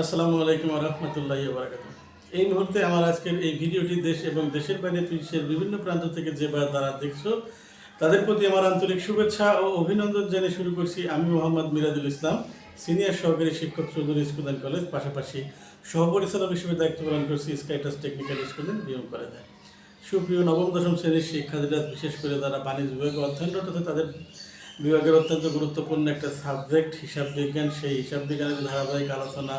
আসসালামু আলাইকুম রহমতুল্লাহ বারাকাত এই মুহূর্তে আমার আজকের এই ভিডিওটি দেশ এবং দেশের বাইরে বিশ্বের বিভিন্ন প্রান্ত থেকে যে বা তারা দেখছ, তাদের প্রতি আমার আন্তরিক শুভেচ্ছা ও অভিনন্দন জানিয়ে শুরু করছি আমি মোহাম্মদ মিরাজুল ইসলাম, সিনিয়র সহকারী শিক্ষক চৌধুরী স্কুল অ্যান্ড কলেজ, পাশাপাশি সহপরিচালক হিসেবে দায়িত্ব পালন করছি স্কাইটাস টেকনিক্যাল স্কুল নিয়োগ করে দেয় সুপ্রিয় নবম, দশম শ্রেণির শিক্ষার্থীরা, বিশেষ করে যারা বাণিজ্য বিভাগে অধ্যয়নরত তাদের বিভাগের অত্যন্ত গুরুত্বপূর্ণ একটা সাবজেক্ট হিসাব বিজ্ঞান। সেই হিসাব বিজ্ঞানের ধারাবাহিক আলোচনা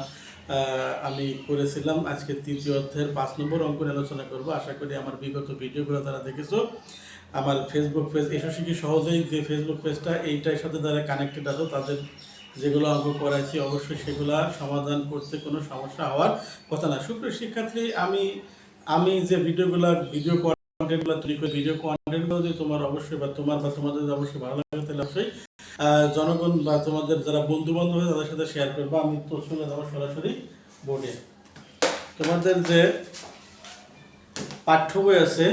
আমি করেছিলাম আজকে তৃতীয় অধ্যায়ের পাঁচ নম্বর অঙ্ক আলোচনা করব। আশা করি আমার বিগত ভিডিওগুলো তারা দেখেছ, আমার ফেসবুক পেজ এসো শিখি সহজেই যে ফেসবুক পেজটা এইটার সাথে যারা কানেক্টেড আছে, তাদের যেগুলো অঙ্ক করাইছি, অবশ্যই সেগুলা সমাধান করতে কোনো সমস্যা হওয়ার কথা না। সুপ্রিয় শিক্ষার্থী, আমি আমি যে ভিডিওগুলো ভিডিও কন্টেন্টগুলো তৈরি করি ভিডিও কন্টেন্টগুলো যদি তোমার অবশ্যই বা তোমার বা তোমাদের অবশ্যই ভালো লাগে, তাহলে অবশ্যই জনগণ বা তোমাদের যারা বন্ধু বান্ধব তাদের সাথে শেয়ার করব। আমি তোর সঙ্গে যাব সরাসরি বোর্ডে তোমাদের যে পাঠ্য বই আছে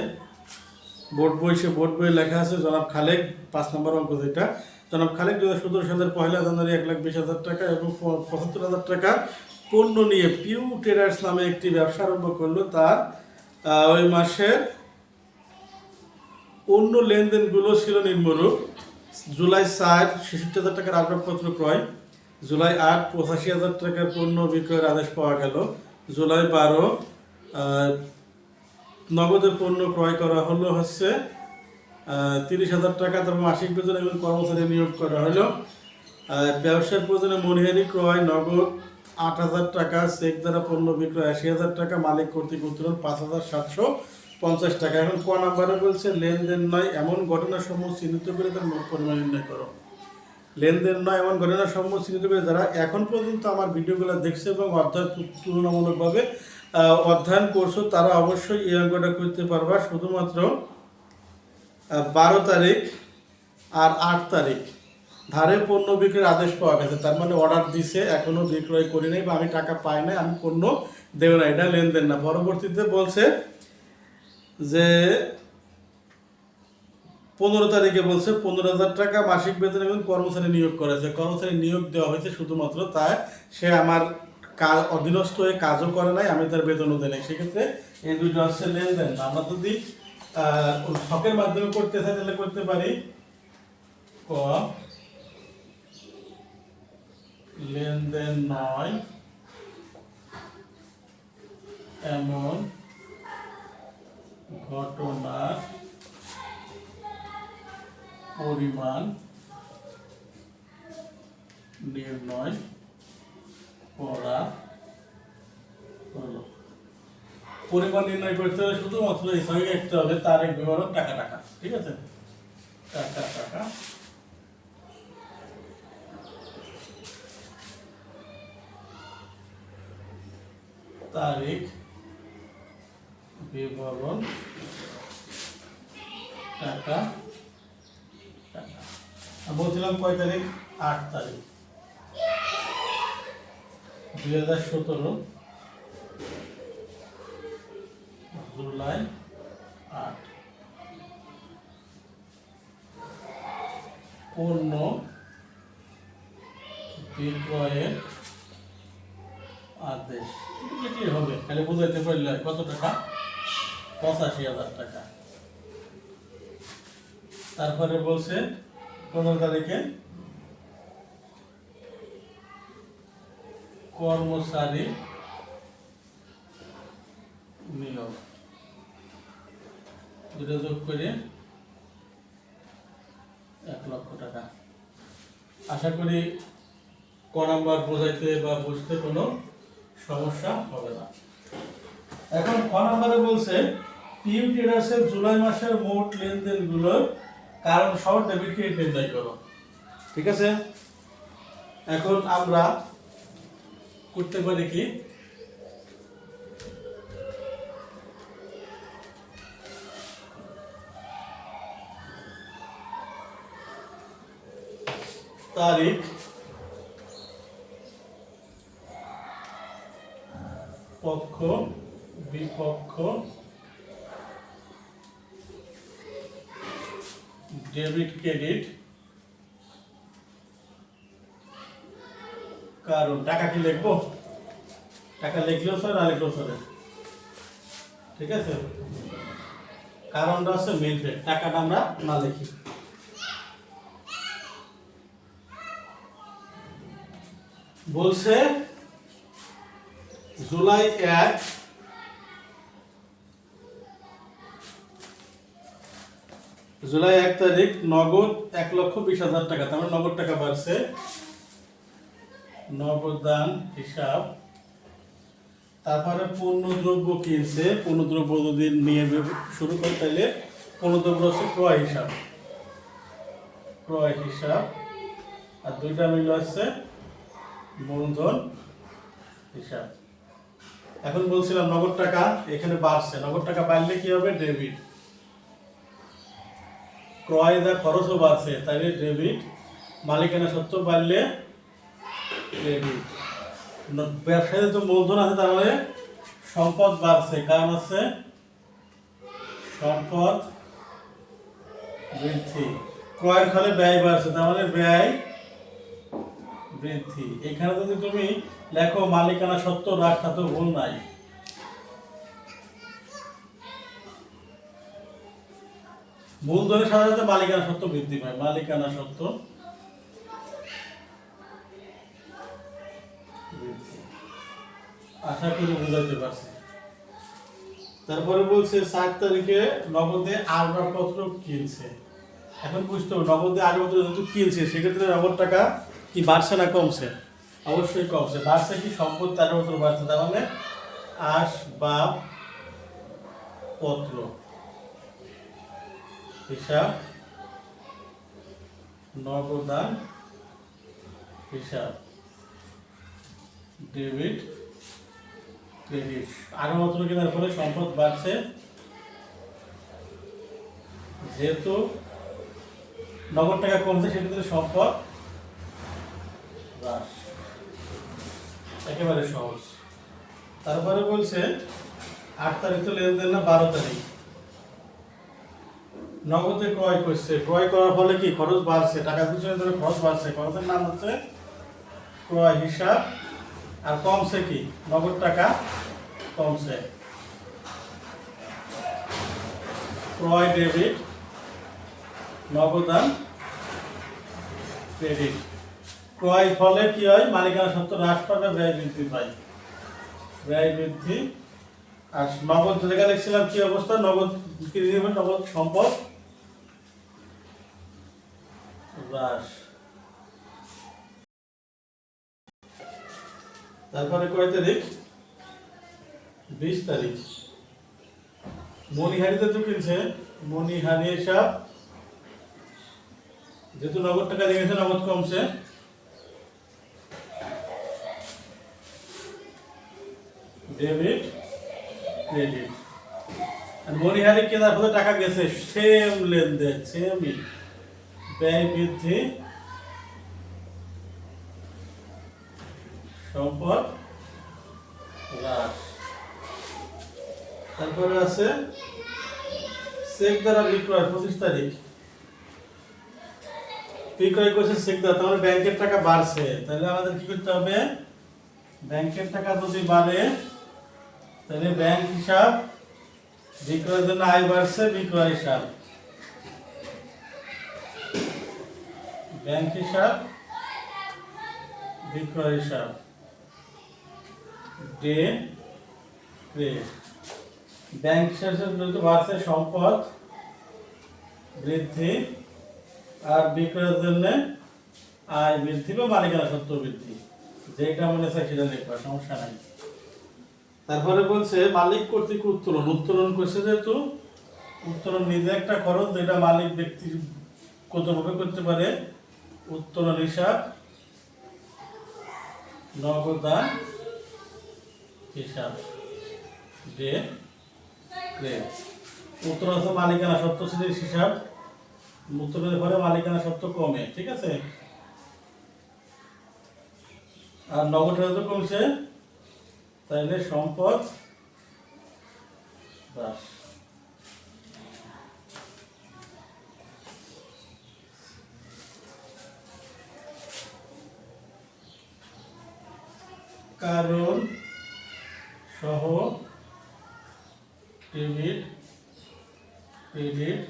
বোর্ড বই, সে বোর্ড বইয়ে লেখা আছে, জনাব খালেক, পাঁচ নম্বর অঙ্ক যেটা। জনাব খালেক দু হাজার সতেরো সালের পয়লা জানুয়ারি এক লাখ বিশ হাজার টাকা এবং পঁচাত্তর হাজার টাকা পণ্য নিয়ে পিউ ট্রেডার্স নামে একটি ব্যবসা আরম্ভ করল। তার ওই মাসের অন্য লেনদেনগুলো ছিল নিম্নরূপ। জুলাই চার, ছেষট্টি হাজার টাকার আসবাবপত্র ক্রয়। জুলাই আট, পঁচাশি হাজার টাকার পণ্য বিক্রয়ের আদেশ পাওয়া গেল। জুলাই বারো নগদের পণ্য ক্রয় করা হলো হচ্ছে তিরিশ হাজার টাকা, তারপর মাসিক বেতন এবং কর্মচারী নিয়োগ করা হলো। ব্যবসার প্রয়োজনে মনিহারি ক্রয়, নগদ আট হাজার টাকা, চেক দ্বারা পণ্য বিক্রয় আশি হাজার টাকা, মালিক কর্তৃক পাঁচ হাজার সাতশো। পঞ্চাশ টাকা। এখন ক নাম্বারে বলছে, লেনদেন নয় এমন ঘটনাসমূহ চিহ্নিত করে তার পরিমাণ নির্ণয় করো। লেনদেন নয় এমন ঘটনাসমূহ চিহ্নিত করে যারা এখন পর্যন্ত আমার ভিডিওগুলো দেখছে এবং অধ্যয়ন তুলনামূলকভাবে অধ্যয়ন করছ, তারা অবশ্যই এই অঙ্কটা করতে পারবা। শুধুমাত্র বারো তারিখ আর আট তারিখ। ধারে পণ্য বিক্রির আদেশ পাওয়া গেছে। তার মানে অর্ডার দিছে এখনও বিক্রয় করি নাই বা আমি টাকা পাই নাই, আমি পণ্য দেব না। এটা লেনদেন না। পরবর্তীতে বলছে যে পনেরো তারিখে বলছে পনেরো হাজার টাকা মাসিক বেতন এবং কর্মচারী নিয়োগ করেছে। কর্মচারী নিয়োগ দেওয়া হয়েছে শুধুমাত্র, তাই সে আমার কাজ অধীনস্থ হয়ে কাজও করে নাই, আমি তার বেতনও দেয় নাই। সেক্ষেত্রে এই দুইটা হচ্ছে লেনদেন। আমরা যদি ছকের মাধ্যমে করতে চাই, তাহলে করতে পারি। ক, লেনদেন নয়, এমন ঘটনার পরিমাণ নির্ণয় করা হলো। পরিমাণ নির্ণয় করতে হলে শুধুমাত্র সঙ্গে লিখতে হবে, তার এক বিবরণ টাকা টাকা, ঠিক আছে? টাকা টাকা। তারিখ বিবরণ টাকা বলছিলাম কয় তারিখ? আট তারিখ। দুই হাজার সতেরো। জুলাই আট। পণ্য বিক্রয়ের আদেশ। হবে? খালি বুঝাইতে পারলে কত টাকা? পঁচাশি হাজার টাকা। তারপরে বলছে, পনেরো তারিখে কর্মচারী নিয়োগ। দুটো করে এক লক্ষ টাকা। আশা করি ক নাম্বার বোঝাইতে বা বুঝতে কোনো সমস্যা হবে না। এখন ক নাম্বারে বলছে পিউ ট্রেডার্সের জুলাই মাসের মোট লেনদেনগুলোর কারণ সহ ডেবিট ক্রেডিট নির্ণয় করো। ঠিক আছে? এখন আমরা করতে পারি কি? তারিখ। পক্ষ, বিপক্ষ ডেবিট ক্রেডিট কারণ টাকা কি লিখব? টাকা লিখলেও চলে না লিখলেও চলে ঠিক আছে? কারণটা হচ্ছে মেন টাকাটা আমরা না লিখি। বলছে, জুলাই এক জুলাই এক তারিখ নগদ এক লক্ষ বিশ হাজার টাকা। তার মানে নগদ টাকা বাড়ছে। নগদান হিসাব। তারপরে পণ্য দ্রব্য কিনছে। পণ্য দ্রব্য যদি নিয়ে শুরু করে, তাহলে পণ্য দ্রব্য হচ্ছে ক্রয় হিসাব। ক্রয় হিসাব। আর দুইটা মিল হচ্ছে মূলধন হিসাব। এখন বলছিলাম নগদ টাকা এখানে বাড়ছে। নগদ টাকা বাড়লে কি হবে? ডেবিট। ক্রয় যা খরচও বাড়ছে। তাহলে ডেবিট মালিকানা সত্ত্ব বাড়লে ডেবিট ব্যবসায়ীদের তো মূলধন আছে মানে সম্পদ বাড়ছে। কারণ আছে সম্পদ বৃদ্ধি। ক্রয়ের ফলে ব্যয় বাড়ছে, তার মানে ব্যয় বৃদ্ধি। এখানে যদি তুমি লেখো মালিকানা সত্য হ্রাস তা তো ভুল নাই। মূলধনের সাথে সাথে মালিকানা সত্ত্ব বৃদ্ধি পায়। মালিকানা সত্ত্ব আশা করি বুঝাইতে পারছি। তারপরে বলছে, সাত তারিখে নগদে আসবাবপত্র কিনছে। এখন বুঝতে হবে, নগদে আসবাবপত্র যেহেতু কিনছে, সেক্ষেত্রে নগদ টাকা কি বাড়ছে না কমছে? অবশ্যই কমছে। বাড়ছে কি সম্পদ তার বছর বাড়ছে, তার মানে আসবাব পত্র হিসাব নগদান হিসাব ডেবিট ক্রেডিট আরও মাত্র কেনার ফলে সম্পদ বাড়ছে। যেহেতু নগদ টাকা কমছে সেক্ষেত্রে সম্পদ হ্রাস। একেবারে সহজ। তারপরে বলছে, আট তারিখ তো লেনদেন না, বারো তারিখ। নগদে ক্রয় করছে। ক্রয় করার ফলে কি? খরচ বাড়ছে। টাকা খুচরা ধরে খরচ বাড়ছে। খরচের নাম হচ্ছে ক্রয় হিসাব। আর কমছে কি? নগদ টাকা কমছে। ক্রয় ডেবিট নগদান ক্রেডিট। ক্রয় ফলে কি হয়? মালিকানা সত্ত্ব হ্রাস পাবে, ব্যয় বৃদ্ধি পায়। ব্যয় বৃদ্ধি আর নগদ যেটা লিখছিলাম কি অবস্থা? নগদ নগদ সম্পদ হ্রাস তারপরে কয় তারিখ? বিশ তারিখ। মণিহারিতে তো কিনছে। মণিহারি হিসাব যেহেতু নগদ টাকা লেগেছে নগদ কমছে। ডেবিট ক্রেডিট মণিহারি কেনার ফলে টাকা গেছে। সেম লেনদেন সেমই ব্যয় বৃদ্ধি সম্পদ হ্রাস। তারপরে আছে চেক দ্বারা বিক্রয়, পঁচিশ তারিখ। বিক্রয় করছে চেক দ্বারা, তাহলে ব্যাংকের টাকা বাড়ছে। তাহলে আমাদের কি করতে হবে? ব্যাংকের টাকা যদি বাড়ে, তাহলে ব্যাংক হিসাব বিক্রয়ের জন্য আয় বাড়ছে, বিক্রয় হিসাব। ব্যাংক হিসাব বিক্রয় হিসাব। ডে ব্যাংক হিসাবে যেহেতু বাড়ছে, সম্পদ বৃদ্ধি আর বিক্রয়ের জন্য আয় বৃদ্ধি বা মালিকানা সত্য বৃদ্ধি। যেটা মনে চায় সেটা লিখবা সমস্যা নাই। তারপরে বলছে, মালিক কর্তৃক উত্তোলন। উত্তোলন করছে যেহেতু, উত্তোলন নিজে একটা খরচ যেটা মালিক ব্যক্তি কতভাবে করতে পারে উত্তোলন হিসাব নগদান হিসাব ডে ক্রে উত্তোলন হচ্ছে মালিকানা সত্য শ্রেণির হিসাব উত্তোলনের পরে মালিকানা সত্য কমে ঠিক আছে? আর নগদ তো কমছে তাইলে সম্পদ হ্রাস কারণ সহ ডেবিট ক্রেডিট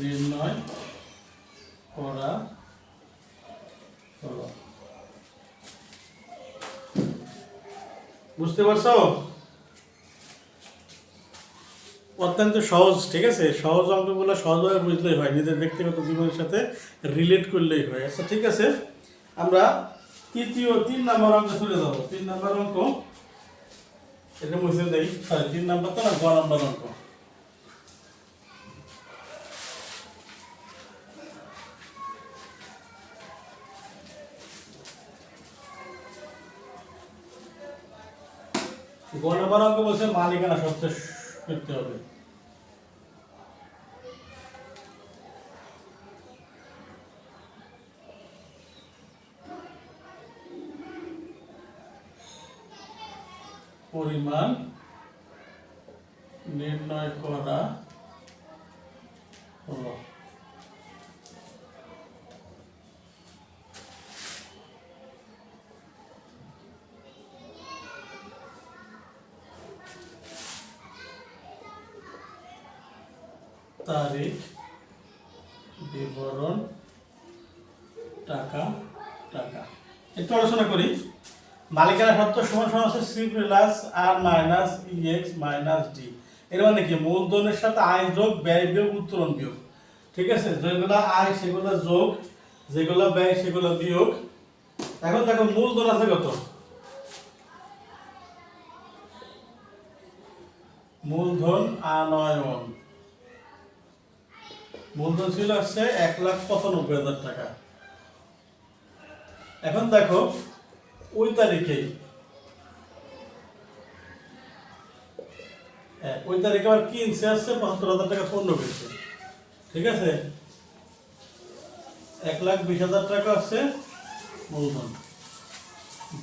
নির্ণয় করা বুঝতে পারছ? অত্যন্ত সহজ, ঠিক আছে? সহজ অঙ্কগুলো সহজভাবে বুঝলেই হয়, নিজের ব্যক্তিগত জীবনের সাথে রিলেট করলেই হয়। আচ্ছা ঠিক আছে? আমরা তৃতীয় তিন নাম্বার অঙ্ক চলে যাব। তিন নাম্বার অঙ্ক, এটা মুছে দেই। সরি তিন নাম্বার তো না, গ নাম্বার অঙ্ক। গ নাম্বার অঙ্ক বলছে মালিকানা সত্ত্বে করতে হবে। পরিমাণ নির্ণয় করা হলো। মালিকানা সত্ত্ব সমান সমান হচ্ছে সি প্লাস আর minus e x minus D এর মানে কি? মূলধনের সাথে আয় যোগ, ব্যয় বিয়োগ, উত্তোলন বিয়োগ। ঠিক আছে? যেগুলো আয় সেগুলো যোগ, যেগুলো ব্যয়, সেগুলো বিয়োগ। এখন দেখো মূলধন আছে কত? মূলধন আনয়ন। মূলধন ছিল হচ্ছে এক লাখ পঁচানব্বই হাজার টাকা। এখন দেখো ওই তারিখেই। হ্যাঁ, ওই তারিখে আবার কিনছে আসছে? পঁচাত্তর হাজার টাকা পণ্য কিনছে ঠিক আছে? এক লাখ বিশ হাজার টাকা আছে মূলধন।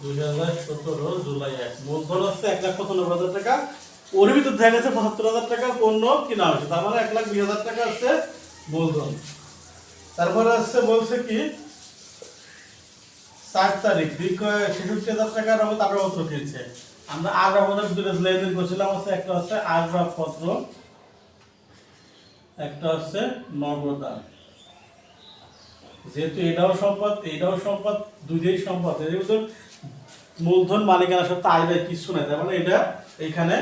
দুই হাজার সতেরো জুলাই এক। মূলধন হচ্ছে এক লাখ পঁচানব্বই হাজার টাকা। ওর ভিতর দেখা গেছে পঁচাত্তর হাজার টাকা পণ্য কিনা হয়েছে। তার মানে এক লাখ বিশ হাজার টাকা আছে মূলধন। তারপরে আসছে বলছে কি ষাট তারিখ বিক্রয় ছেষট্টি হাজার টাকার বাবদ আগ্রহপত্র কিনছে। আমরা আগ্রহপত্র দুটো লেনদেন করছিলাম, হচ্ছে একটা হচ্ছে একটা হচ্ছে যেহেতু এটাও সম্পদ এটাও সম্পদ সম্পদ। ভিতর মূলধন মালিকানা আয় ব্যয় কিছু নাই, তার মানে এটা এখানে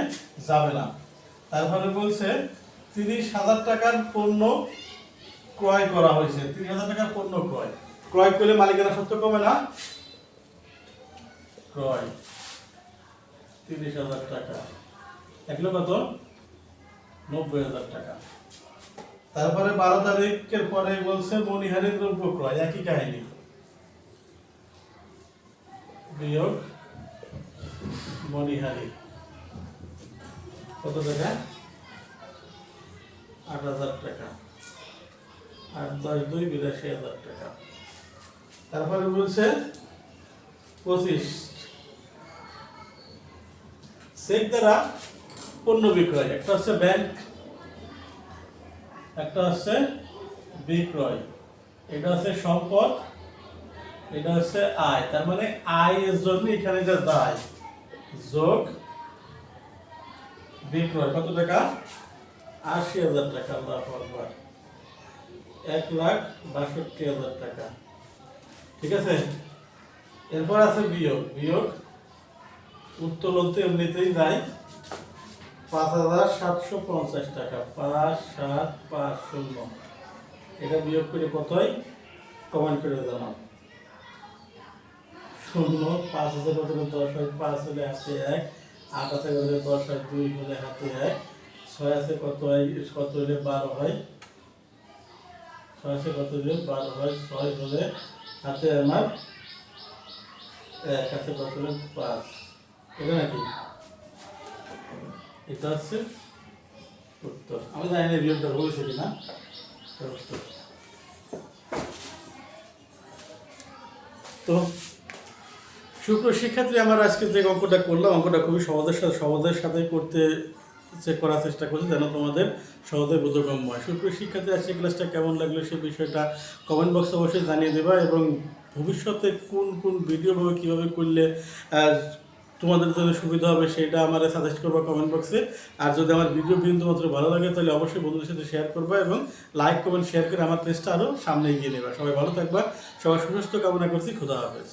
যাবে না। তারপরে বলছে, তিরিশ হাজার টাকার পণ্য ক্রয় করা হয়েছে। তিরিশ হাজার টাকার পণ্য ক্রয়। ক্রয় করলে মালিকানা সত্ত্ব কমে না? ক্রয়, তিরিশ হাজার টাকা। এগুলো কত? নব্বই হাজার টাকা। তারপরে বারো তারিখের পরে বলছে মণিহারি দ্রব্য ক্রয়, একই কাহিনী। বিয়োগ মণিহারি। কত টাকা? আট হাজার টাকা। আট দশ দুই বিরাশি হাজার টাকা। তারপরে বলছে পঁচিশ। চেক দ্বারা পণ্য বিক্রয়। একটা হচ্ছে ব্যাংক, একটা হচ্ছে বিক্রয়। এটা হচ্ছে সম্পদ, এটা হচ্ছে আয়। তার মানে আয়ের জন্য এখানে যা দায়, যোগ বিক্রয়। কত টাকা? আশি হাজার টাকা, আল্লাহ এক লাখ বাষট্টি হাজার টাকা। ঠিক আছে? এরপর আছে বিয়োগ। বিয়োগ উত্তোলন তো এমনিতেই নাই পাঁচ হাজার সাতশো পঞ্চাশ টাকা। পাঁচ সাত পাঁচ শূন্য। এটা বিয়োগ করে কতই? কমেন্ট করে জানাও। শূন্য, পাঁচ হাজার কত দশ হয় পাঁচ হলে হাতে এক। আট আছে কত দশ হয় দুই হলে হাতে এক। ছয় আছে কত হয়? কত হলে বারো হয়? ছয় আছে কত হলে বারো হয়? ছয় হলে হাতে আমার এক হাতে পাঁচ। এটা নাকি? এটা হচ্ছে উত্তর। আমি জানি না বিয়োগটা হয়েছে কিনা এটা উত্তর। তো সুপ্র শিক্ষার্থী, আমার আজকে যে অঙ্কটা করলাম, অঙ্কটা খুবই সহজের সাথে সহজের সাথে করতে চেক করার চেষ্টা করছি যেন তোমাদের সহজে বোধগম্য হয়। সুপ্রিয় শিক্ষার্থী আজকে ক্লাসটা কেমন লাগল সেই বিষয়টা কমেন্ট বক্সে অবশ্যই জানিয়ে দেবা এবং ভবিষ্যতে কোন কোন ভিডিও ভাবে কীভাবে করলে তোমাদের জন্য সুবিধা হবে সেটা আমার সাজেস্ট করবা কমেন্ট বক্সে আর যদি আমার ভিডিও বিন্দু মাত্র ভালো লাগে তাহলে অবশ্যই বন্ধুদের সাথে শেয়ার করবা এবং লাইক কমেন্ট শেয়ার করে আমার পেজটা আরও সামনে এগিয়ে নেবা। সবাই ভালো থাকবা সবাই সুস্বাস্থ্য কামনা করছি, খুদা হাফেজ।